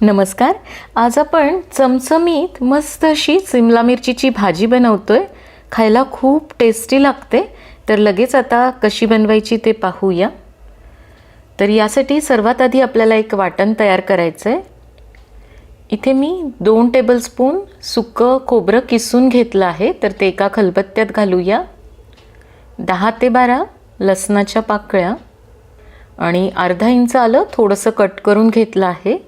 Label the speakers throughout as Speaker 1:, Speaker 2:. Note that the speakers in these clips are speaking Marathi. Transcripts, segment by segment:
Speaker 1: नमस्कार. आज आपण चमचमीत मस्त अशी सिमला मिरचीची भाजी बनवतोय. खायला खूप टेस्टी लागते. तर लगेच आता कशी बनवायची ते पाहूया. तर यासाठी सर्वात आधी आपल्याला एक वाटण तयार करायचं आहे इथे मी दोन टेबलस्पून सुकं खोबरं किसून घेतलं आहे. तर ते एका खलबत्त्यात घालूया. दहा ते बारा लसणाच्या पाकळ्या आणि अर्धा इंच आलं थोडंसं कट करून घेतलं आहे.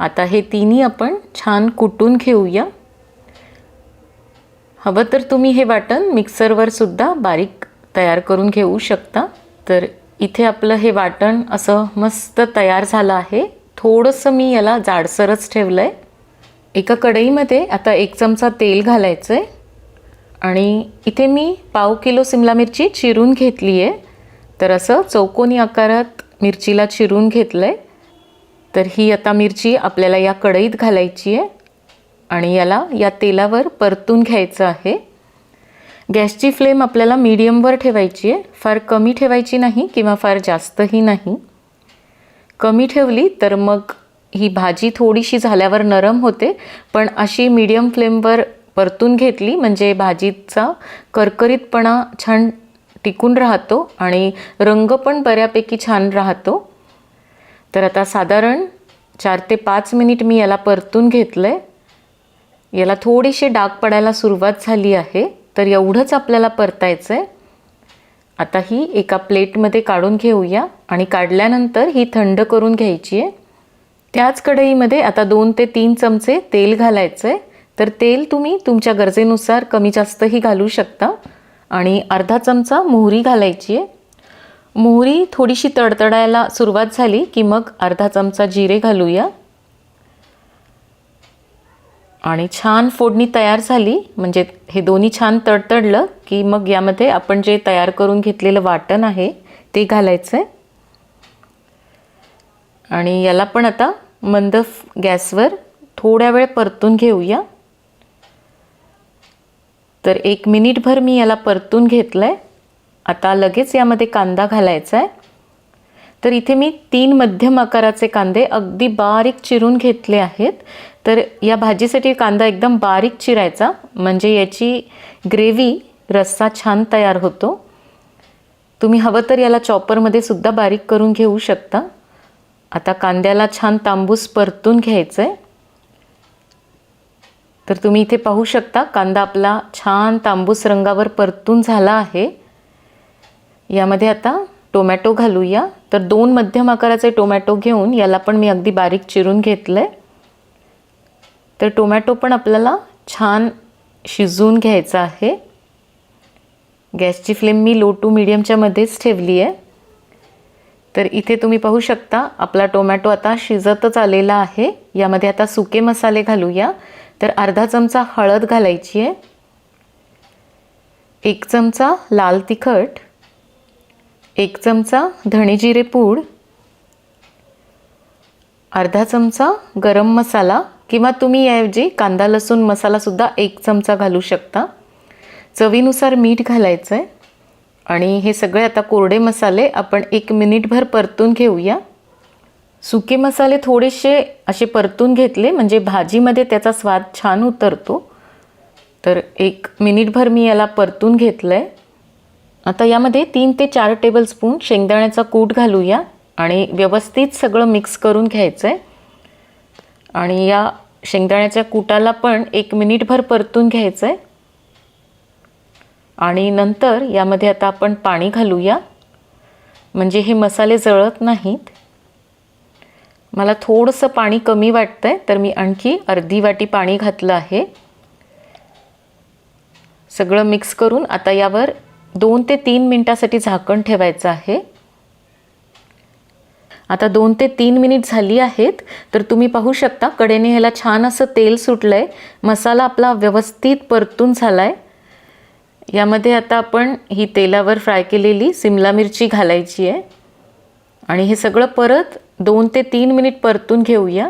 Speaker 1: आता हे तिन्ही आपण छान कुटून घेऊया. हवं तर तुम्ही हे वाटण मिक्सरवर सुद्धा बारीक तयार करून घेऊ शकता. तर इथे आपलं हे वाटण असं मस्त तयार झालं आहे. थोडंसं मी याला जाडसरच ठेवलं आहे एका कढईमध्ये आता एक चमचा तेल घालायचं आहे आणि इथे मी पाव किलो सिमला मिरची चिरून घेतली आहे तर असं चौकोनी आकारात मिरचीला चिरून घेतलं आहे तर ही आता मिरची आपल्याला या कढईत घालायची आहे आणि याला या तेलावर परतून घ्यायचं आहे. गॅसची फ्लेम आपल्याला मीडियमवर ठेवायची आहे. फार कमी ठेवायची नाही किंवा फार जास्तही नाही. कमी ठेवली तर मग ही भाजी थोडीशी झाल्यावर नरम होते पण अशी मीडियम फ्लेमवर परतून घेतली म्हणजे भाजीचा करकरीतपणा छान टिकून राहतो आणि रंग पण बऱ्यापैकी छान राहतो. तर आता साधारण चार ते पाच मिनिट मी याला परतून घेतलं आहे याला थोडीशी डाग पडायला सुरुवात झाली आहे तर एवढंच आपल्याला परतायचं आहे आता ही एका प्लेटमध्ये काढून घेऊया आणि काढल्यानंतर ही थंड करून घ्यायची आहे. त्याच कढईमध्ये आता दोन ते तीन चमचे तेल घालायचं आहे तर तेल तुम्ही तुमच्या गरजेनुसार कमी जास्तही घालू शकता. आणि अर्धा चमचा मोहरी घालायची आहे. मोहरी थोडीशी तडतडायला सुरुवात झाली की मग अर्धा चमचा जिरे घालूया. आणि छान फोडणी तयार झाली. म्हणजे हे दोन्ही छान तडतडलं की मग यामध्ये आपण जे तयार करून घेतलेलं वाटण आहे ते घालायचं आहे आणि याला पण आता मंद गॅसवर थोड्या वेळ परतून घेऊया. तर एक मिनिटभर मी याला परतून घेतलं आहे आता लगेच यामध्ये कांदा घालायचा आहे. तर इथे मी तीन मध्यम आकाराचे कांदे अगदी बारीक चिरून घेतले आहेत. तर या भाजीसाठी कांदा एकदम बारीक चिरायचा. म्हणजे याची ग्रेव्ही रस्सा छान तयार होतो. तुम्ही हवं तर याला चॉपरमध्ये सुद्धा बारीक करून घेऊ शकता. आता कांद्याला छान तांबूस परतून घ्यायचं आहे तर तुम्ही इथे पाहू शकता कांदा आपला छान तांबूस रंगावर परतून झाला आहे. यामध्ये आता टोमॅटो घालूया. तर दोन मध्यम आकाराचे टोमॅटो घेऊन याला पण मी अगदी बारीक चिरून घेतलं आहे तर टोमॅटो पण आपल्याला छान शिजवून घ्यायचा आहे. गॅसची फ्लेम मी लो टू मिडियमच्या मध्येच ठेवली आहे तर इथे तुम्ही पाहू शकता आपला टोमॅटो आता शिजतच आलेला आहे. यामध्ये आता सुके मसाले घालूया. तर अर्धा चमचा हळद घालायची आहे एक चमचा लाल तिखट. एक चमचा धणे जिरे पूड अर्धा चमचा गरम मसाला किंवा तुम्ही याऐवजी कांदा लसूण मसालासुद्धा एक चमचा घालू शकता. चवीनुसार मीठ घालायचं आहे आणि हे सगळे आता कोरडे मसाले आपण एक मिनिटभर परतून घेऊया. सुके मसाले थोडेसे असे परतून घेतले म्हणजे भाजीमध्ये त्याचा स्वाद छान उतरतो. तर एक मिनिटभर मी याला परतून घेतलं आहे आता यामध्ये तीन ते चार टेबलस्पून शेंगदाण्याचा कूट घालूया आणि व्यवस्थित सगळं मिक्स करून घ्यायचं आहे आणि या शेंगदाण्याच्या कुटाला पण एक मिनिटभर परतून घ्यायचं आहे आणि नंतर यामध्ये आता आपण पाणी घालूया. म्हणजे हे मसाले जळत नाहीत. मला थोडंसं पाणी कमी वाटतं आहे तर मी आणखी अर्धी वाटी पाणी घातलं आहे. सगळं मिक्स करून आता यावर दोन ते तीन मिनटासाठी झाकण ठेवायचं आहे. आता दोन ते तीन मिनिट झाली आहेत तर तुम्ही पाहू शकता कडेने ह्याला छान असं तेल सुटलं आहे मसाला आपला व्यवस्थित परतून झाला आहे यामध्ये आता आपण ही तेलावर फ्राय केलेली सिमला मिरची घालायची आहे. आणि हे सगळं परत दोन ते तीन मिनिट परतून घेऊया.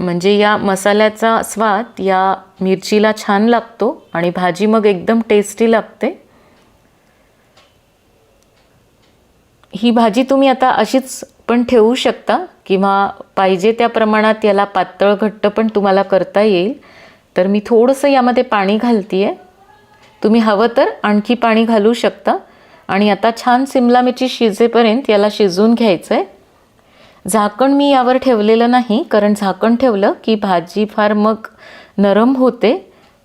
Speaker 1: म्हणजे या मसाल्याचा स्वाद या मिरचीला छान लागतो आणि भाजी मग एकदम टेस्टी लागते. ही भाजी तुम्ही आता अशीच पण ठेवू शकता किंवा पाहिजे त्या प्रमाणात याला पातळ घट्ट पण तुम्हाला करता येईल. तर मी थोडंसं यामध्ये पाणी घालते आहे तुम्ही हवं तर आणखी पाणी घालू शकता. आणि आता छान सिमला मिरची शिजेपर्यंत याला शिजवून घ्यायचं आहे झाकण मी यावर ठेवलेलं नाही कारण झाकण ठेवलं की भाजी फार मग नरम होते.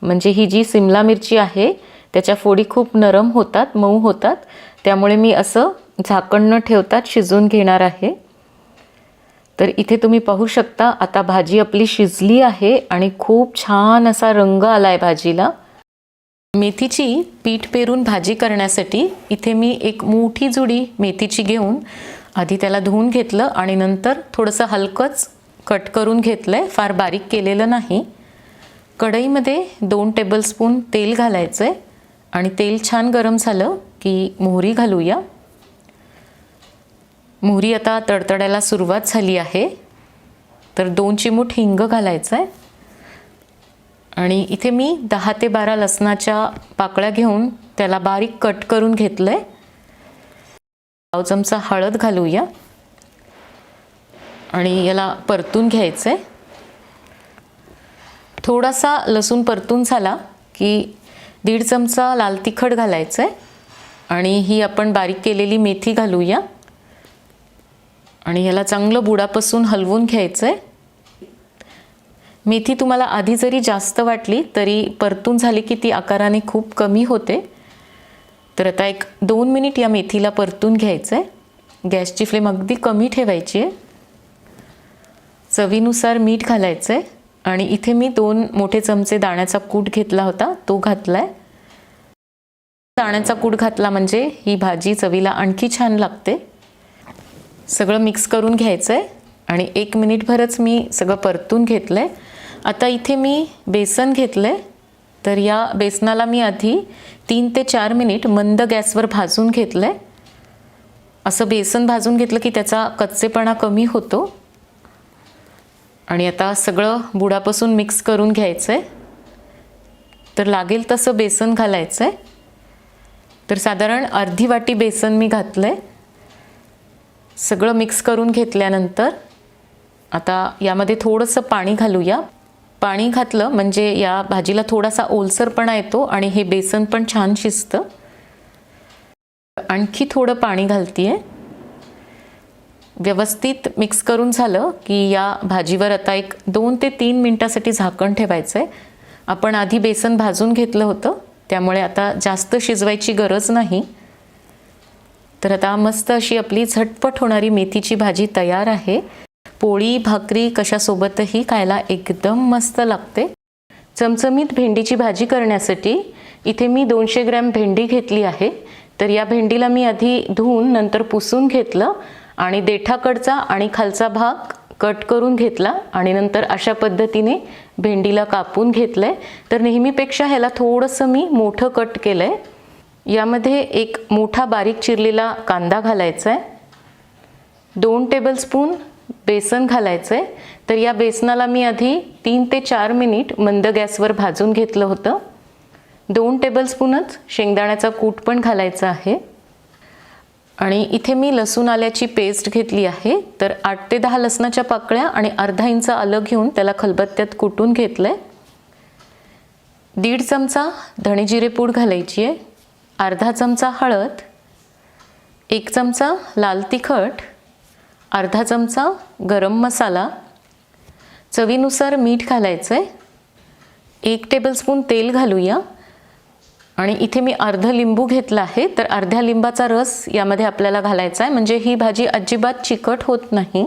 Speaker 1: म्हणजे ही जी सिमला मिरची आहे त्याच्या फोडी खूप नरम होतात मऊ होतात. त्यामुळे मी असं झाकण न ठेवतात शिजून घेणार आहे. तर इथे तुम्ही पाहू शकता आता भाजी आपली शिजली आहे आणि खूप छान असा रंग आला आहे भाजीला. मेथीची पीठ पेरून भाजी करण्यासाठी इथे मी एक मोठी जुडी मेथीची घेऊन आधी त्याला धुवून घेतलं आणि नंतर थोडंसं हलकंच कट करून घेतलं आहे फार बारीक केलेलं नाही. कढईमध्ये दोन टेबलस्पून तेल घालायचं आहे आणि तेल छान गरम झालं की मोहरी घालूया. मोहरी आता तडतडायला सुरुवात झाली आहे. तर दोन चिमूट हिंग घालायचं आहे आणि इथे मी दहा ते बारा लसणाच्या पाकळ्या घेऊन त्याला बारीक कट करून घेतलं आहे पाव चमचा हळद घालूया. आणि याला परतून घ्यायचं. आहे थोडासा लसूण परतून झाला की दीड चमचा लाल तिखट घालायचं. आहे आणि ही आपण बारीक केलेली मेथी घालूया. आणि याला चांगलं बुडापासून हलवून घ्यायचं. आहे मेथी तुम्हाला आधी जरी जास्त वाटली तरी परतून झाली की ती आकाराने खूप कमी होते. तर आता एक दोन मिनिट या मेथीला परतून घ्यायचं आहे गॅसची फ्लेम अगदी कमी ठेवायची आहे. चवीनुसार मीठ घालायचं आहे आणि इथे मी दोन मोठे चमचे दाण्याचा कूट घेतला होता तो घातला आहे दाण्याचा कूट घातला म्हणजे ही भाजी चवीला आणखी छान लागते. सगळं मिक्स करून घ्यायचं आहे आणि एक मिनिटभरच मी सगळं परतून घेतलं आहे आता इथे मी बेसन घेतलं आहे तर या बेसनाला मी आधी तीन ते चार मिनिट मंद गॅसवर भाजून घेतलं आहे असं बेसन भाजून घेतलं की त्याचा कच्चेपणा कमी होतो. आणि आता सगळं बुडापासून मिक्स करून घ्यायचं आहे तर लागेल तसं बेसन घालायचं आहे तर साधारण अर्धी वाटी बेसन मी घातलं आहे सगळं मिक्स करून घेतल्यानंतर आता यामध्ये थोडंसं पाणी घालूया. पाणी घातलं म्हणजे या भाजीला थोडासा ओलसरपणा येतो आणि हे बेसन पण छान शिजतं. आणखी थोडं पाणी घालते आहे व्यवस्थित मिक्स करून झालं की या भाजीवर आता एक दोन ते तीन मिनटासाठी झाकण ठेवायचं आहे आपण आधी बेसन भाजून घेतलं होतं त्यामुळे आता जास्त शिजवायची गरज नाही. तर आता मस्त अशी आपली झटपट होणारी मेथीची भाजी तयार आहे. पोळी भाकरी कशासोबतही खायला एकदम मस्त लागते. चमचमीत भेंडीची भाजी करण्यासाठी इथे मी दोनशे ग्रॅम भेंडी घेतली आहे. तर या भेंडीला मी आधी धुवून नंतर पुसून घेतलं आणि देठाकडचा आणि खालचा भाग कट करून घेतला आणि नंतर अशा पद्धतीने भेंडीला कापून घेतलं आहे तर नेहमीपेक्षा ह्याला थोडंसं मी मोठं कट केलं आहे यामध्ये एक मोठा बारीक चिरलेला कांदा घालायचा आहे दोन टेबलस्पून बेसन घालायचं आहे तर या बेसनाला मी आधी तीन ते चार मिनिट मंद गॅसवर भाजून घेतलं होतं. दोन टेबलस्पूनच शेंगदाण्याचा कूट पण घालायचा आहे. आणि इथे मी लसूण आल्याची पेस्ट घेतली आहे. तर आठ ते दहा लसणाच्या पाकळ्या आणि अर्धा इंच आलं घेऊन त्याला खलबत्त्यात कुटून घेतलं आहे दीड चमचा धणेजिरे पूड घालायची आहे अर्धा चमचा हळद. एक चमचा लाल तिखट. अर्धा चमचा गरम मसाला चवीनुसार मीठ घालायचं आहे एक टेबलस्पून तेल घालूया. आणि इथे मी अर्ध लिंबू घेतला आहे तर अर्ध्या लिंबाचा रस यामध्ये आपल्याला घालायचा आहे म्हणजे ही भाजी अजिबात चिकट होत नाही.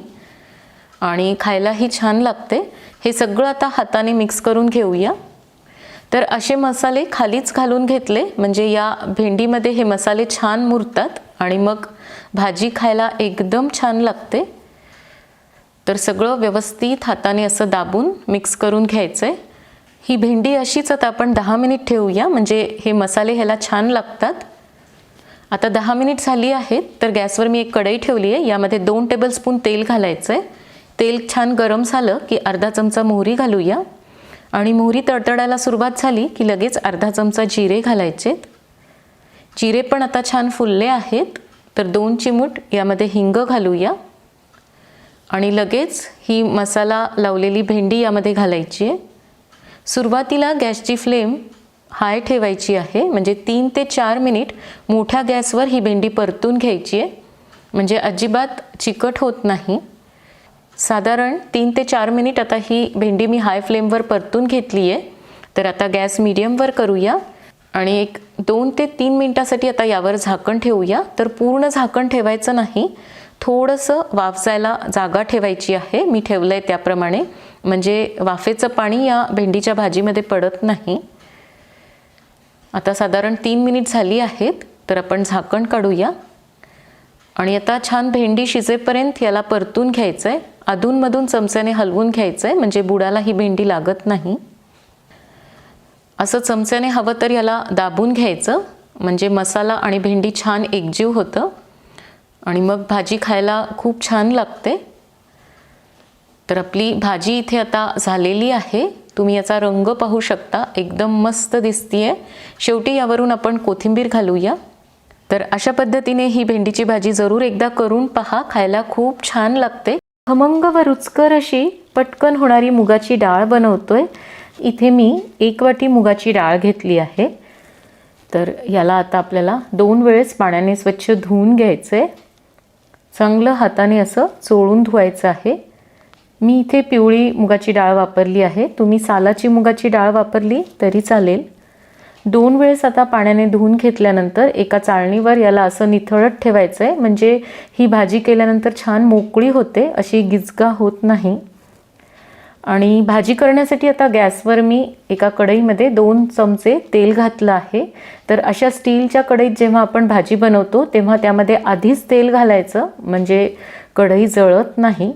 Speaker 1: आणि खायलाही छान लागते. हे सगळं आता हाताने मिक्स करून घेऊया. तर असे मसाले खालीच घालून घेतले. म्हणजे या भेंडीमध्ये हे मसाले छान मुरतात. आणि मग भाजी खायला एकदम छान लागते. तर सगळं व्यवस्थित हाताने असं दाबून मिक्स करून घ्यायचं आहे ही भेंडी अशीच आता आपण दहा मिनिट ठेवूया म्हणजे हे मसाले ह्याला छान लागतात. आता दहा मिनिट झाली आहेत तर गॅसवर मी एक कढई ठेवली आहे यामध्ये दोन टेबलस्पून तेल घालायचं आहे तेल छान गरम झालं की अर्धा चमचा मोहरी घालूया. आणि मोहरी तडतडायला सुरुवात झाली की लगेच अर्धा चमचा जिरे घालायचेत. जिरे पण आता छान फुलले आहेत. तर दोन चिमूट यामध्ये हिंग घालूया. आणि लगेच ही मसाला लावलेली भेंडी यामध्ये घालायची आहे. सुरुवातीला गॅसची फ्लेम हाय ठेवायची आहे. म्हणजे तीन ते चार मिनिट मोठ्या गॅसवर ही भेंडी परतून घ्यायची आहे. म्हणजे अजिबात चिकट होत नाही. साधारण तीन ते चार मिनिट आता ही भेंडी मी हाय फ्लेमवर परतून घेतली आहे. तर आता गॅस मिडियमवर करूया. आणि एक दोन ते तीन मिनटासाठी आता यावर झाकण ठेवूया. तर पूर्ण झाकण ठेवायचं नाही. थोडंसं वाफसायला जागा ठेवायची आहे. मी ठेवलं आहे त्याप्रमाणे. म्हणजे वाफेचं पाणी या भेंडीच्या भाजीमध्ये पडत नाही. आता साधारण तीन मिनिट झाली आहेत. तर आपण झाकण काढूया. आणि आता छान भेंडी शिजेपर्यंत याला परतून घ्यायचं आहे अधूनमधून चमच्याने हलवून घ्यायचं आहे म्हणजे बुडाला ही भेंडी लागत नाही. असं चमच्याने हवं तर याला दाबून घ्यायचं. म्हणजे मसाला आणि भेंडी छान एकजीव होतं. आणि मग भाजी खायला खूप छान लागते. तर आपली भाजी इथे आता झालेली आहे. तुम्ही याचा रंग पाहू शकता. एकदम मस्त दिसतीये. शेवटी यावरून आपण कोथिंबीर घालूया. तर अशा पद्धतीने ही भेंडीची भाजी जरूर एकदा करून पहा. खायला खूप छान लागते. खमंग व रुचकर अशी पटकन होणारी मुगाची डाळ बनवतोय. इथे मी एक वाटी मुगाची डाळ घेतली आहे. तर याला आता आपल्याला दोन वेळेस पाण्याने स्वच्छ धुवून घ्यायचं आहे चांगलं हाताने असं चोळून धुवायचं आहे. मी इथे पिवळी मुगाची डाळ वापरली आहे. तुम्ही सालाची मुगाची डाळ वापरली तरी चालेल. दोन वेळेस आता पाण्याने धुवून घेतल्यानंतर एका चाळणीवर याला असं निथळत ठेवायचं आहे म्हणजे ही भाजी केल्यानंतर छान मोकळी होते अशी गिजगा होत नाही. आणि भाजी करण्यासाठी आता गॅसवर मी एका कढईमध्ये दोन चमचे तेल घातलं आहे. तर अशा स्टीलच्या कढईत जेव्हा आपण भाजी बनवतो तेव्हा त्यामध्ये आधीच तेल घालायचं म्हणजे कढई जळत नाही.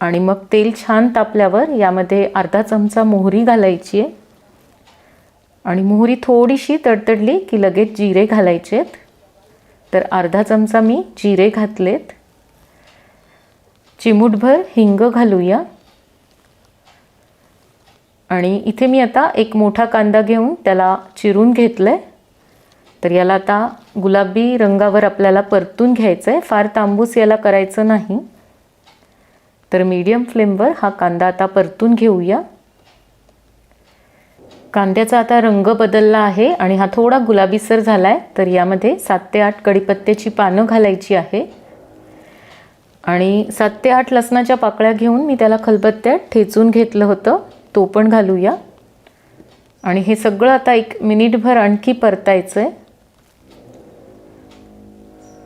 Speaker 1: आणि मग तेल छान तापल्यावर यामध्ये अर्धा चमचा मोहरी घालायची आहे. आणि मोहरी थोडीशी तडतडली की लगेच जिरे घालायचे आहेत तर अर्धा चमचा मी जिरे घातलेत. चिमूटभर हिंग घालूया. आणि इथे मी आता एक मोठा कांदा घेऊन त्याला चिरून घेतलं आहे तर याला आता गुलाबी रंगावर आपल्याला परतून घ्यायचं आहे फार तांबूस याला करायचं नाही. तर मीडियम फ्लेमवर हा कांदा आता परतून घेऊया. कांद्याचा आता रंग बदलला आहे आणि हा थोडा गुलाबीसर झाला आहे तर यामध्ये सात ते आठ कडीपत्त्याची पानं घालायची आहे. आणि सात ते आठ लसणाच्या पाकळ्या घेऊन मी त्याला खलबत्त्यात ठेचून घेतलं होतं. तो पण घालूया. आणि हे सगळं आता एक मिनिटभर आणखी परतायचं आहे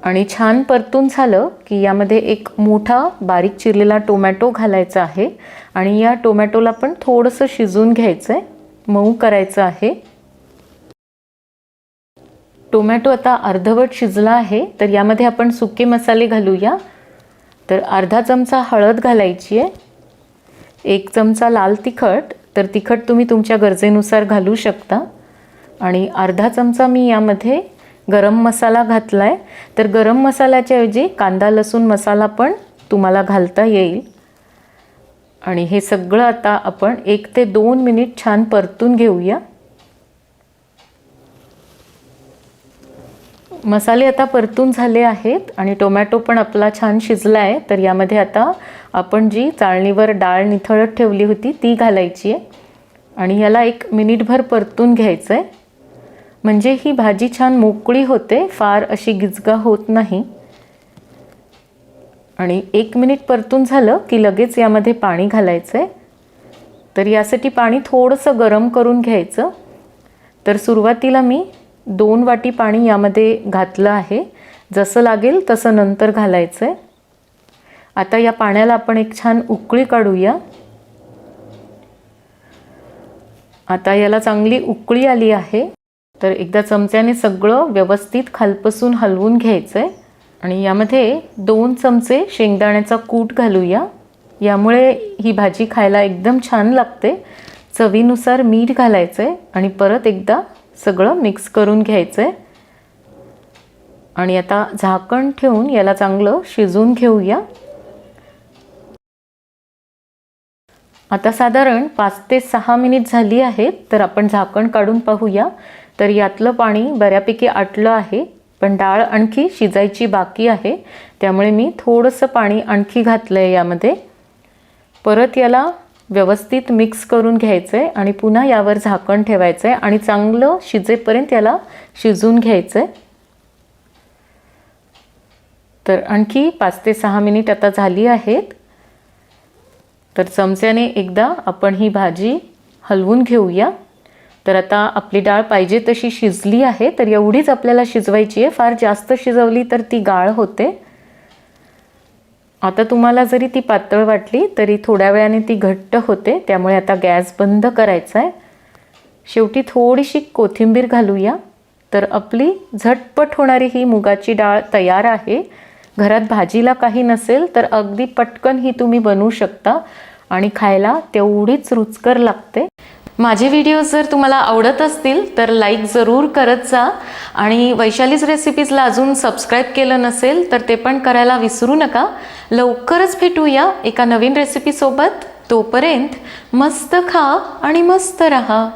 Speaker 1: आणि छान परतून झालं की यामध्ये एक मोठा बारीक चिरलेला टोमॅटो घालायचा आहे. आणि या टोमॅटोला पण थोडंसं शिजून घ्यायचं आहे मऊ करायचं आहे. टोमॅटो आता अर्धवट शिजला आहे. तर यामध्ये आपण सुके मसाले घालूया. तर अर्धा चमचा हळद घालायची आहे. एक चमचा लाल तिखट तर तिखट तुम्ही तुमच्या गरजेनुसार घालू शकता. आणि अर्धा चमचा मी यामध्ये गरम मसाला घातला आहे तर गरम मसाल्याच्याऐवजी कांदा लसूण मसाला पण तुम्हाला घालता येईल. आणि हे सगळं आता आपण एक ते दोन मिनिट छान परतून घेऊया. मसाले आता परतून झाले आहेत आणि टोमॅटो पण आपला छान शिजला आहे तर यामध्ये आता आपण जी चाळणीवर डाळ निथळत ठेवली होती ती घालायची आहे. आणि याला एक मिनिटभर परतून घ्यायचं आहे म्हणजे ही भाजी छान मोकळी होते फार अशी गिजगा होत नाही. आणि एक मिनिट परतून झालं की लगेच यामध्ये पाणी घालायचं आहे तर यासाठी पाणी थोडंसं गरम करून घ्यायचं. तर सुरुवातीला मी दोन वाटी पाणी यामध्ये घातलं आहे. जसं लागेल तसं नंतर घालायचं आहे आता या पाण्याला आपण एक छान उकळी काढूया. आता याला चांगली उकळी आली आहे. तर एकदा चमच्याने सगळं व्यवस्थित खालपासून हलवून घ्यायचं आहे आणि यामध्ये दोन चमचे शेंगदाण्याचा कूट घालूया. यामुळे ही भाजी खायला एकदम छान लागते. चवीनुसार मीठ घालायचं आहे आणि परत एकदा सगळं मिक्स करून घ्यायचं आहे आणि आता झाकण ठेवून याला चांगलं शिजवून घेऊया. आता साधारण पाच ते सहा मिनिट झाली आहेत तर आपण झाकण काढून पाहूया. तर यातलं पाणी बऱ्यापैकी आटलं आहे पण डाळ आणखी शिजायची बाकी आहे. त्यामुळे मी थोडंसं पाणी आणखी घातलं आहे यामध्ये. परत याला व्यवस्थित मिक्स करून घ्यायचं आहे आणि पुन्हा यावर झाकण ठेवायचं आहे आणि चांगलं शिजेपर्यंत याला शिजून घ्यायचं. आहे तर आणखी पाच ते सहा मिनिट आता झाली आहेत. तर चमच्याने एकदा आपण ही भाजी हलवून घेऊया. तर आता आपली डाळ पाहिजे तशी शिजली आहे तर एवढीच आपल्याला शिजवायची आहे. फार जास्त शिजवली तर ती गाळ होते. आता तुम्हाला जरी ती पातळ वाटली तरी थोड्या वेळाने ती घट्ट होते त्यामुळे आता गॅस बंद करायचा आहे शेवटी थोडीशी कोथिंबीर घालूया. तर आपली झटपट होणारी ही मुगाची डाळ तयार आहे. घरात भाजीला काही नसेल तर अगदी पटकन ही तुम्ही बनवू शकता. आणि खायला तेवढीच रुचकर लागते. माझे व्हिडिओज जर तुम्हाला आवडत असतील तर लाईक जरूर करत जा. आणि वैशालीज रेसिपीजला अजून सबस्क्राईब केलं नसेल तर ते पण करायला विसरू नका. लवकरच भेटूया एका नवीन रेसिपीसोबत तोपर्यंत मस्त खा आणि मस्त रहा.